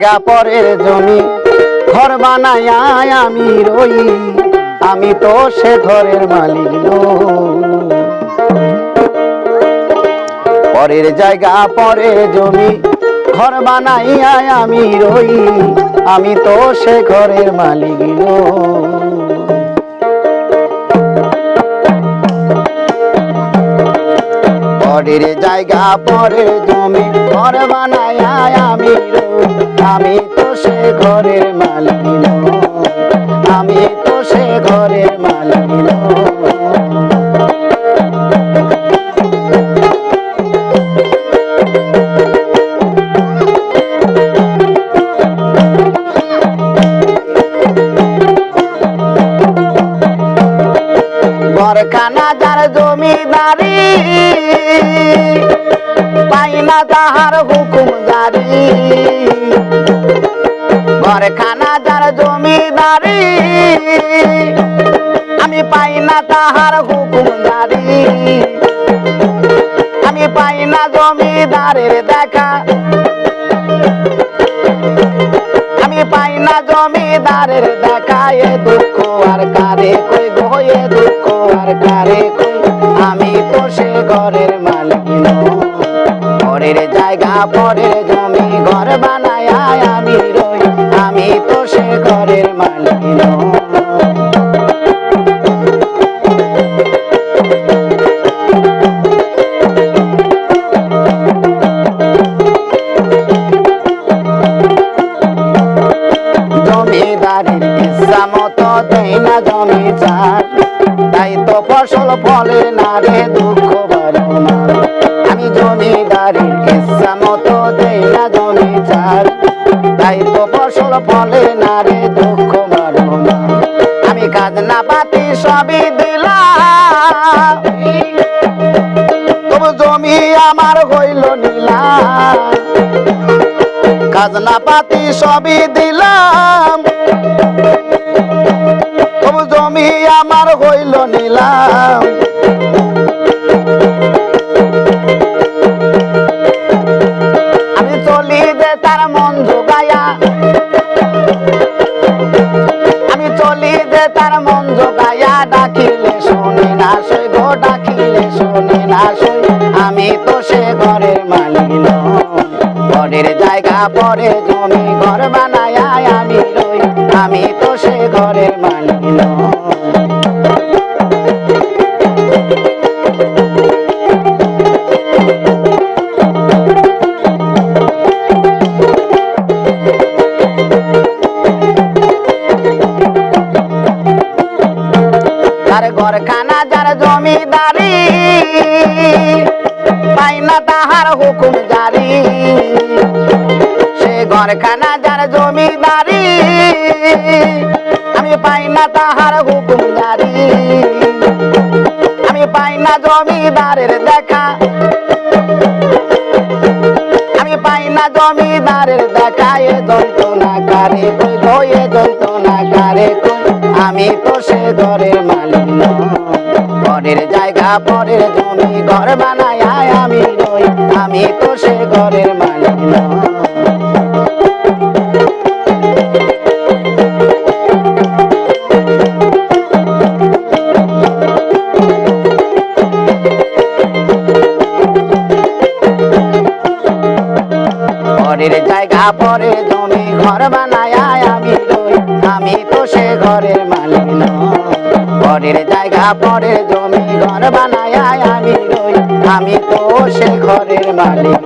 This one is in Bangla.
পরের জমি, ঘর বানায় আমি রই। আমি তো সে ঘরের মালিক পরের জায়গা পরের জমি, ঘর বানাইয়া আমি রই। আমি তো সে ঘরের মালিক নই। পরের জায়গা পরের জমি ঘর বানাইয়া আমি আমি তো সে ঘরের মালিক আমি তো সে ঘরের মালিক। ঘরখানা যার জমিদারি না তাহার হুকুম জারি। ঘরখানা যার জমিদারি, আমি পাই না তাহার হুকুম জারি। আমি পাই না জমিদারের দেখা। আমি পাই না জমিদারের দেখা। এ দুঃখ আর কারে কই গো এ দুঃখ আর কারে কই আমি তো সে। ঘরের পরের জমি ঘর বানায় আমি রই, আমি তো সে ঘরের মালিক। জমিদারির ইচ্ছা না জমি চাষ, তাই তো ফসল ফলে না রে চাষ তাই তো ফসল ফলে না রে দুঃখ বারো আমি খাজনা পাতি সবই দিলাম। তবু জমি আমার হইল নীলা খাজনা পাতি সবই দিলাম। তবু জমি আমার হইল নিলাম। শোনে না আমি তো সে ঘরের মালিক। ঘরের জায়গা পরে জমি ঘর বানায় আমি রই আমি তো সে ঘরের মালিক। তার ঘরখানা জমিদারি পাই না তাহার হুকুম জারি। সে ঘরখানা যার জমিদারি, আমি পাই না তাহার হুকুম জারি। আমি পাই না জমিদারের দেখা। আমি পাই না জমিদারের দেখা, এ যন্ত্রণা কারে কই এ যন্ত্রণা কারে আমি তো সে ঘরের মালিক। ঘরের জায়গা পরের জমি ঘর বানায় আমি রই, আমি তো সে ঘরের মালিক। ঘরের জায়গা পরে জমি ঘর বানায় আমি রই, আমি তো সে ঘরের মালিক। ঘরের জায়গা পরে জমি ঘর বানায় আমি রই আমি তো সে ঘরের মালিক।